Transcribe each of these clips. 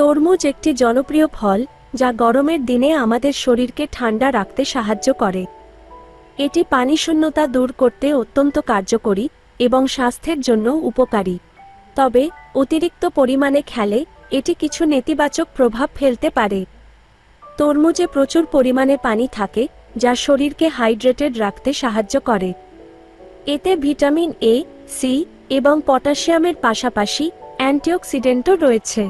তরমুজ একটি জনপ্রিয় ফল, যা গরমের দিনে আমাদের শরীরকে ঠান্ডা রাখতে সাহায্য করে। এটি পানিশূন্যতা দূর করতে অত্যন্ত কার্যকরী এবং স্বাস্থ্যের জন্য উপকারী। তবে, অতিরিক্ত পরিমাণে খেলে এটি কিছু নেতিবাচক প্রভাব ফেলতে পারে। তরমুজে প্রচুর পরিমাণে পানি থাকে, যা শরীরকে হাইড্রেটেড রাখতে সাহায্য করে। এতে ভিটামিন এ, সি এবং পটাশিয়ামের পাশাপাশি অ্যান্টিঅক্সিডেন্টও রয়েছে।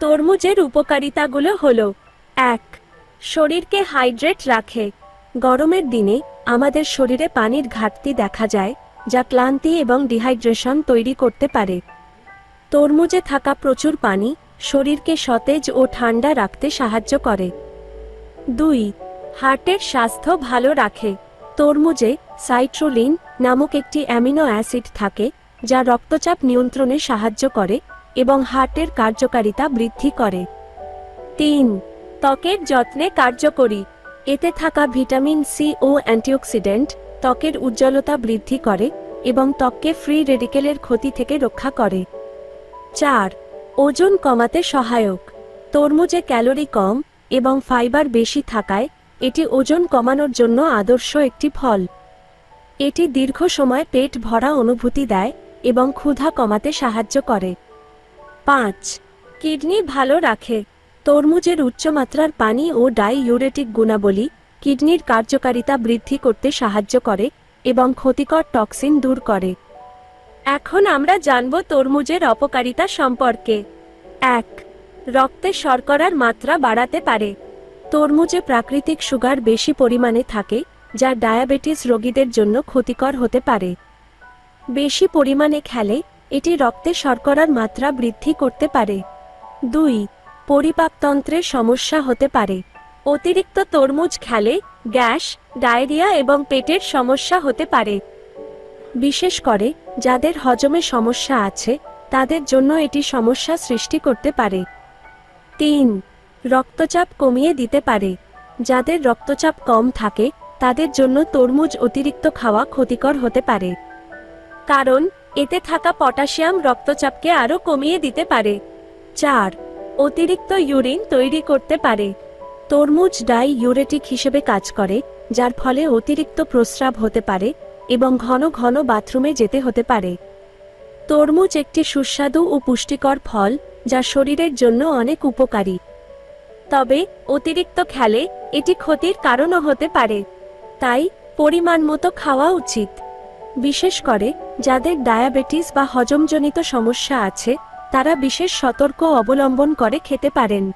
তরমুজের উপকারিতাগুলো হল, এক, শরীরকে হাইড্রেট রাখে। গরমের দিনে আমাদের শরীরে পানির ঘাটতি দেখা যায়, যা ক্লান্তি এবং ডিহাইড্রেশন তৈরি করতে পারে। তরমুজে থাকা প্রচুর পানি শরীরকে সতেজ ও ঠান্ডা রাখতে সাহায্য করে। দুই, হার্টের স্বাস্থ্য ভালো রাখে। তরমুজে সাইট্রোলিন নামক একটি অ্যামিনো অ্যাসিড থাকে, যা রক্তচাপ নিয়ন্ত্রণে সাহায্য করে এবং হার্টের কার্যকারিতা বৃদ্ধি করে। তিন, ত্বকের যত্নে কার্যকরী এতে থাকা ভিটামিন সি ও অ্যান্টিঅক্সিডেন্ট ত্বকের উজ্জ্বলতা বৃদ্ধি করে এবং ত্বককে ফ্রি রেডিকেলের ক্ষতি থেকে রক্ষা করে। চার, ওজন কমাতে সহায়ক। তরমুজে ক্যালোরি কম এবং ফাইবার বেশি থাকায় এটি ওজন কমানোর জন্য আদর্শ একটি ফল। এটি দীর্ঘ সময় পেট ভরা অনুভূতি দেয় এবং ক্ষুধা কমাতে সাহায্য করে। পাঁচ। কিডনি ভালো রাখে। তরমুজের উচ্চমাত্রার পানি ও ডাই ইউরেটিক গুণাবলী কিডনির কার্যকারিতা বৃদ্ধি করতে সাহায্য করে এবং ক্ষতিকর টক্সিন দূর করে। এখন আমরা জানব তরমুজের অপকারিতা সম্পর্কে। এক। রক্তে শর্করার মাত্রা বাড়াতে পারে। তরমুজে প্রাকৃতিক সুগার বেশি পরিমাণে থাকে, যা ডায়াবেটিস রোগীদের জন্য ক্ষতিকর হতে পারে। বেশি পরিমাণে খেলে এটি রক্তে শর্করার মাত্রা বৃদ্ধি করতে পারে। দুই পরিপাকতন্ত্রের সমস্যা হতে পারে। অতিরিক্ত তরমুজ খেলে গ্যাস, ডায়রিয়া এবং পেটের সমস্যা হতে পারে। বিশেষ করে যাদের হজমে সমস্যা আছে, তাদের জন্য এটি সমস্যা সৃষ্টি করতে পারে। তিন, রক্তচাপ কমিয়ে দিতে পারে। যাদের রক্তচাপ কম থাকে, তাদের জন্য তরমুজ অতিরিক্ত খাওয়া ক্ষতিকর হতে পারে। কারণ এতে থাকা পটাশিয়াম রক্তচাপকে আরও কমিয়ে দিতে পারে। চার, অতিরিক্ত ইউরিন তৈরি করতে পারে। তরমুজ ডাই ইউরেটিক হিসেবে কাজ করে, যার ফলে অতিরিক্ত প্রস্রাব হতে পারে এবং ঘন ঘন বাথরুমে যেতে হতে পারে। তরমুজ একটি সুস্বাদু ও পুষ্টিকর ফল, যা শরীরের জন্য অনেক উপকারী। তবে, অতিরিক্ত খেলে এটি ক্ষতির কারণও হতে পারে। তাই, পরিমাণ মতো খাওয়া উচিত। বিশেষ করে যাদের ডায়াবেটিস বা হজমজনিত সমস্যা আছে, তারা বিশেষ সতর্ক অবলম্বন করে খেতে পারেন।